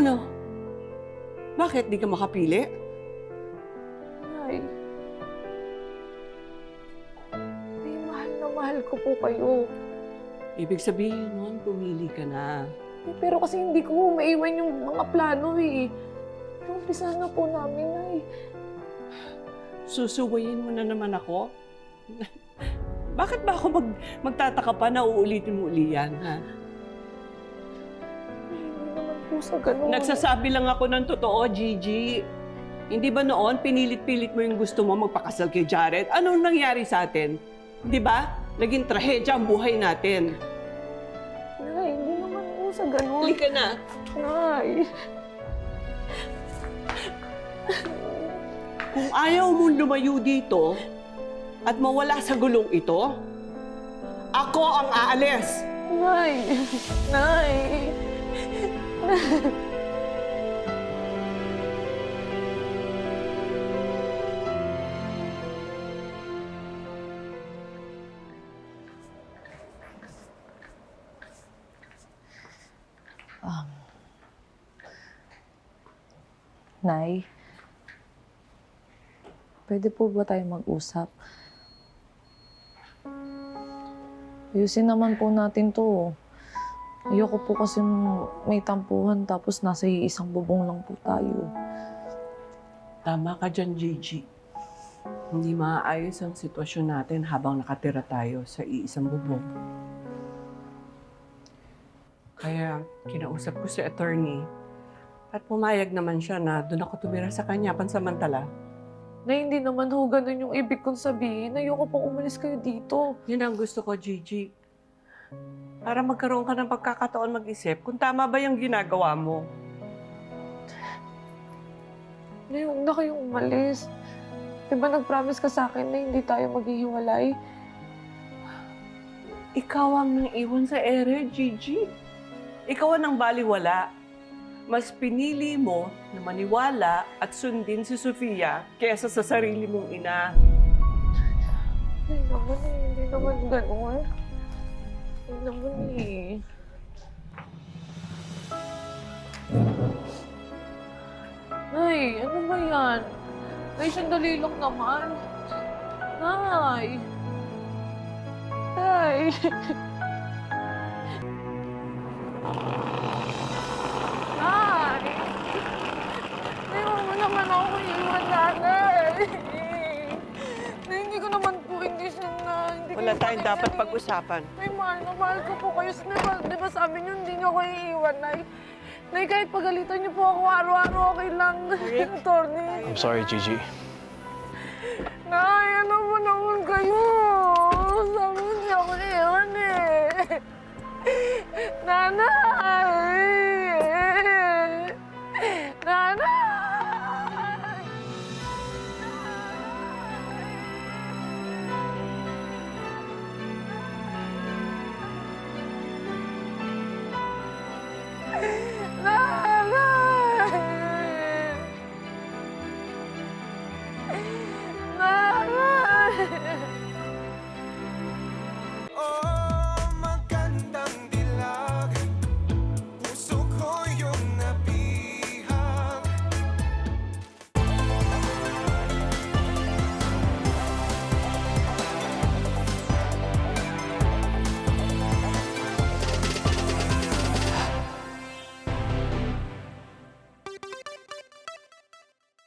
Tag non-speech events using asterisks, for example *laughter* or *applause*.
Ano? Bakit di ka makapili? Nay. Nay, mahal na mahal ko po kayo. Ibig sabihin nun, pumili ka na. Eh, Pero kasi hindi ko maiwan yung mga plano eh. Umpisa na po namin, Nay. Susuwayin mo na naman ako? *laughs* Bakit ba ako mag, magtataka pa na uulitin mo uli yan, ha? Po sa ganun. Nagsasabi lang ako ng totoo, Gigi. Hindi ba noon, pinilit-pilit mo yung gusto mo magpakasal kay Jared? Anong nangyari sa atin? Di ba? Naging trahedya ang buhay natin. Nay, hindi naman po sa ganun. Huli ka na. Nay. Kung ayaw mong lumayo dito at mawala sa gulong ito, ako ang aalis. Nay. Nay. Nay, pwede po ba tayo mag-usap? Ayusin naman po natin to. Ayoko po kasi may tampuhan tapos nasa isang bubong lang po tayo. Tama ka dyan, Gigi. Hindi maayos ang sitwasyon natin habang nakatira tayo sa iisang bubong. Kaya kinausap ko si attorney at pumayag naman siya na doon ako tumira sa kanya pansamantala. Na hindi naman ho ganun yung ibig kong sabihin. Ayoko pong umalis kayo dito. Yun ang gusto ko, Gigi. Para magkaroon ka ng pagkakataon mag-isip kung tama ba yung ginagawa mo. Na huwag na kayong umalis. Diba nag-promise ka sa akin na hindi tayo maghihiwalay? Ikaw ang nang iwan sa ere, Gigi. Ikaw ang nang baliwala. Mas pinili mo na maniwala at sundin si Sofia kesa sa sarili mong ina. Ay naman eh, hindi naman ganun. Hindi naman eh. Nay, ano ba yan? Nay, sandali lang naman. Nay! Nay! *laughs* Nay! Nay, huwag mo naman ako iwan, Wala tayong dapat pag-usapan. Nay, mahal na mahal ko po kayo. Di ba, di ba sabi niyo hindi niyo ako iiwan, Nay? Nay, kahit pagalitan niyo po ako araw-araw, okay lang. Rick? *laughs* Tony. I'm sorry, Gigi. Nay, ano mo naman kayo?